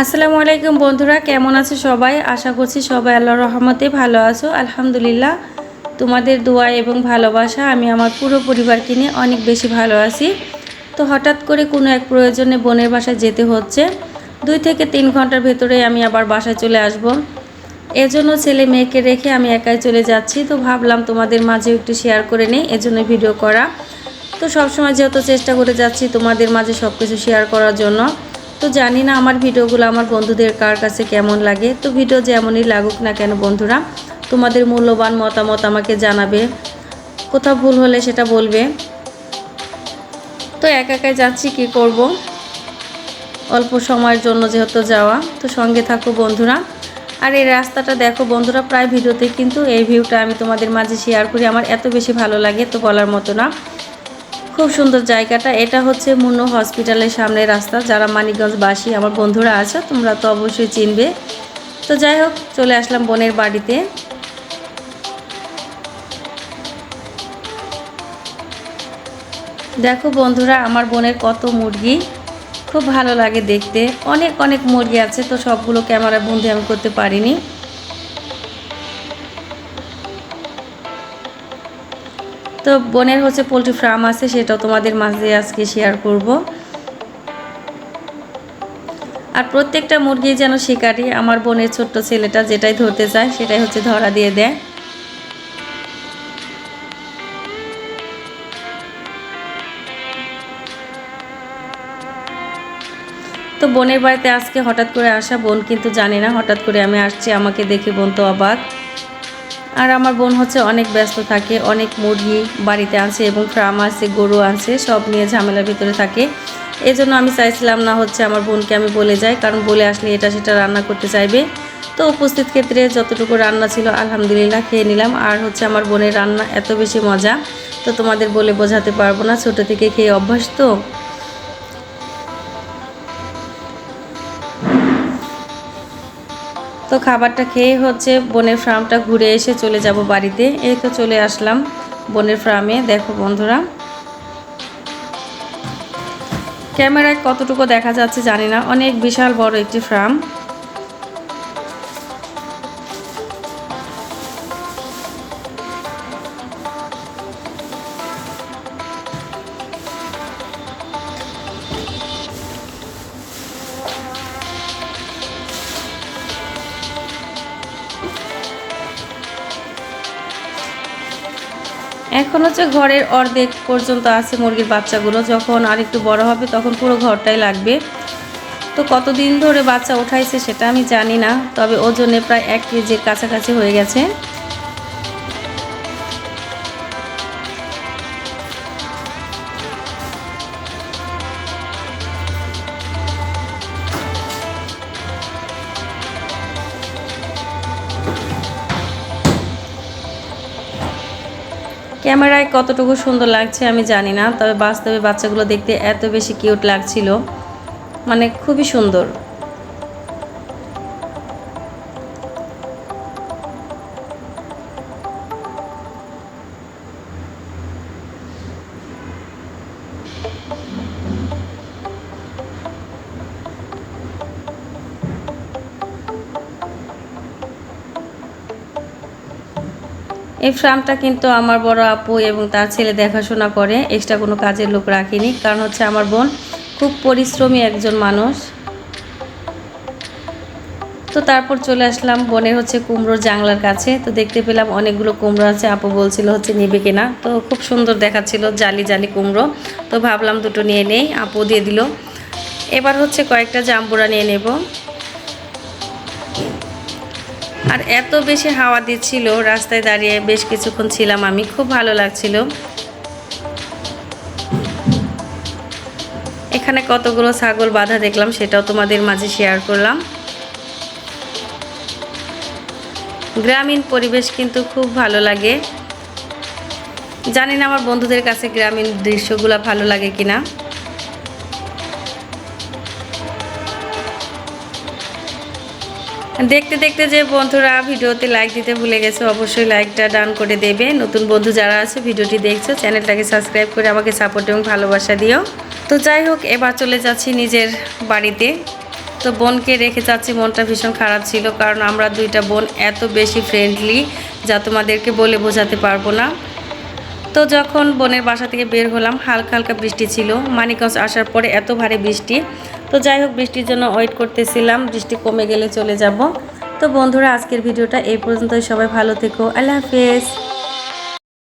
আসসালামু আলাইকুম বন্ধুরা, কেমন আছো সবাই? আশা করছি সবাই আল্লাহর রহমতে ভালো আছো। আলহামদুলিল্লাহ, তোমাদের দোয়া এবং ভালোবাসা আমি আমার পুরো পরিবারকে নিয়ে অনেক বেশি ভালো আছি। তো হঠাৎ করে কোনো এক প্রয়োজনে বোনের বাসায় যেতে হচ্ছে। দুই থেকে তিন ঘণ্টার ভেতরে আমি আবার বাসায় চলে আসব। এজন্য ছেলে মেয়েকে রেখে আমি একাই চলে যাচ্ছি। তো ভাবলাম তোমাদের মাঝে একটু শেয়ার করে নিই, এজন্য ভিডিও করা। তো সবসময় যেহেতু চেষ্টা করে যাচ্ছি তোমাদের মাঝে সব কিছু শেয়ার করার জন্য। তো জানি না আমার ভিডিওগুলো আমার বন্ধুদের কার কাছে কেমন লাগে। তো ভিডিও যেমনই লাগুক না কেন বন্ধুরা, তোমাদের মূল্যবান মতামত আমাকে জানাবে। কোথাও ভুল হলে সেটা বলবে। তো একা একাই যাচ্ছি, কি করব? অল্প সময়ের জন্য যেহেতু যাওয়া, তো সঙ্গে থাকো বন্ধুরা। আর এই রাস্তাটা দেখো বন্ধুরা, প্রায় ভিডিওতে কিন্তু এই ভিউটা আমি তোমাদের মাঝে শেয়ার করি। আমার এত বেশি ভালো লাগে তো বলার মতো না। খুব সুন্দর জায়গাটা। এটা হচ্ছে মুন্নু হসপিটালের সামনে রাস্তা, যারা মানিকগঞ্জবাসী, আমার বন্ধুরা আছে, তোমরা তো অবশ্যই চিনবে। তো যাই হোক, চলে আসলাম বোনের বাড়িতে। দেখো বন্ধুরা, আমার বোনের কত মুরগি। খুব ভালো লাগে দেখতে। অনেক অনেক মুরগি আছে, তো সবগুলো ক্যামেরা বন্দি আমি করতে পারিনি। তো বোনের হচ্ছে পোলট্রি ফার্ম আছে, সেটাও তোমাদের মাঝে আজকে শেয়ার করব। আর প্রত্যেকটা মুরগি যেন শিকারি, আমার বোনের ছোট্ট ছেলেটা যেটাই ধরতে চায়, সেটাই হচ্ছে ধরা দিয়ে দেয়। তো বোনের বাড়িতে আজকে হঠাৎ করে আসা বোন কিন্তু জানে না, হঠাৎ করে আমি আসছি, আমাকে দেখে বোন তো অবাক। আর আমার বোন হচ্ছে অনেক ব্যস্ত থাকে, অনেক মুরগি বাড়িতে আছে এবং ফার্ম আছে গরু আছে সব নিয়ে ঝামেলার ভিতরে থাকে। এই জন্য আমি চাইছিলাম না হচ্ছে আমার বোনকে আমি বলে যাই, কারণ বলে আসলে এটা সেটা রান্না করতে চাইবে। তো উপস্থিত ক্ষেত্রে যতটুকু রান্না ছিল আলহামদুলিল্লাহ খেয়ে নিলাম। আর হচ্ছে আমার বোনের রান্না এত বেশি মজা, তো তোমাদের বলে বোঝাতে পারব না, ছোটো থেকে খেয়ে অভ্যাস তো তো খাবারটা খেয়ে হচ্ছে বনের ফার্মটা ঘুরে এসে চলে যাব বাড়িতে। এই তো চলে আসলাম বনের ফার্মে। দেখো বন্ধুরা। ক্যামেরায় কতটুকু দেখা যাচ্ছে জানি না। অনেক বিশাল বড় একটি ফার্ম। এখন হচ্ছে ঘরের অর্ধেক পর্যন্ত আছে মুরগির বাচ্চাগুলো। যখন আর একটু বড় হবে তখন পুরো ঘরটাই লাগবে। তো কতদিন ধরে বাচ্চা উঠাইছে সেটা আমি জানি না, তবে ওজনে প্রায় এক কেজির কাছাকাছি হয়ে গেছে। ক্যামেরায় কতটুকু সুন্দর লাগছে আমি জানি না, তবে বাস্তবে বাচ্চাগুলো দেখতে এত বেশি কিউট লাগছিল। মানে খুবই সুন্দর। এই ফার্মটা কিন্তু আমার বড় আপু এবং তার ছেলে দেখাশোনা করে। এক্সট্রা কোনো কাজের লোক রাখিনি। কারণ হচ্ছে আমার বোন খুব পরিশ্রমী একজন মানুষ। তো তারপর চলে আসলাম বোনের হচ্ছে কুমড়োর জাংলার কাছে। তো দেখতে পেলাম অনেকগুলো কুমড়ো আছে। আপু বলছিল হচ্ছে নিবে কিনা। তো খুব সুন্দর দেখাচ্ছিল জালি জালি কুমড়ো। তো ভাবলাম দুটো নিয়ে নেই। আপু দিয়ে দিল। এবার হচ্ছে কয়েকটা জাম্বুরা নিয়ে নেব। আর এত বেশি হাওয়া দিচ্ছিল, রাস্তায় দাঁড়িয়ে বেশ কিছুক্ষণ ছিলাম আমি, খুব ভালো লাগছিল। এখানে কতগুলো ছাগল বাঁধা দেখলাম, সেটাও তোমাদের মাঝে শেয়ার করলাম। গ্রামীণ পরিবেশ কিন্তু খুব ভালো লাগে। জানি না আমার বন্ধুদের কাছে গ্রামীণ দৃশ্যগুলো ভালো লাগে কিনা। দেখতে দেখতে যে বন্ধুরা ভিডিওতে লাইক দিতে ভুলে গেছে, অবশ্যই লাইকটা ডান করে দেবে। নতুন বন্ধু যারা আছে, ভিডিওটি দেখছ চ্যানেলটাকে সাবস্ক্রাইব করে আমাকে সাপোর্ট এবং ভালোবাসা দিও। তো যাই হোক, এবার চলে যাচ্ছি নিজের বাড়িতে। তো বোনকে রেখে যাচ্ছি, মনটা ভীষণ খারাপ ছিল, কারণ আমরা দুইটা বোন এত বেশি ফ্রেন্ডলি যা তোমাদেরকে বলে বোঝাতে পারব না। তো যখন বোনের বাসা থেকে বের হলাম, হালকা হালকা বৃষ্টি ছিল। মানিকগঞ্জ আসার পরে এত ভারী বৃষ্টি। তো যাই হোক, বৃষ্টির জন্য ওয়েট করতেছিলাম, বৃষ্টি কমে গেলে চলে যাব। তো বন্ধুরা, আজকের ভিডিওটা এই পর্যন্তই। সবাই ভালো থেকো। আল্লাহ হাফেজ।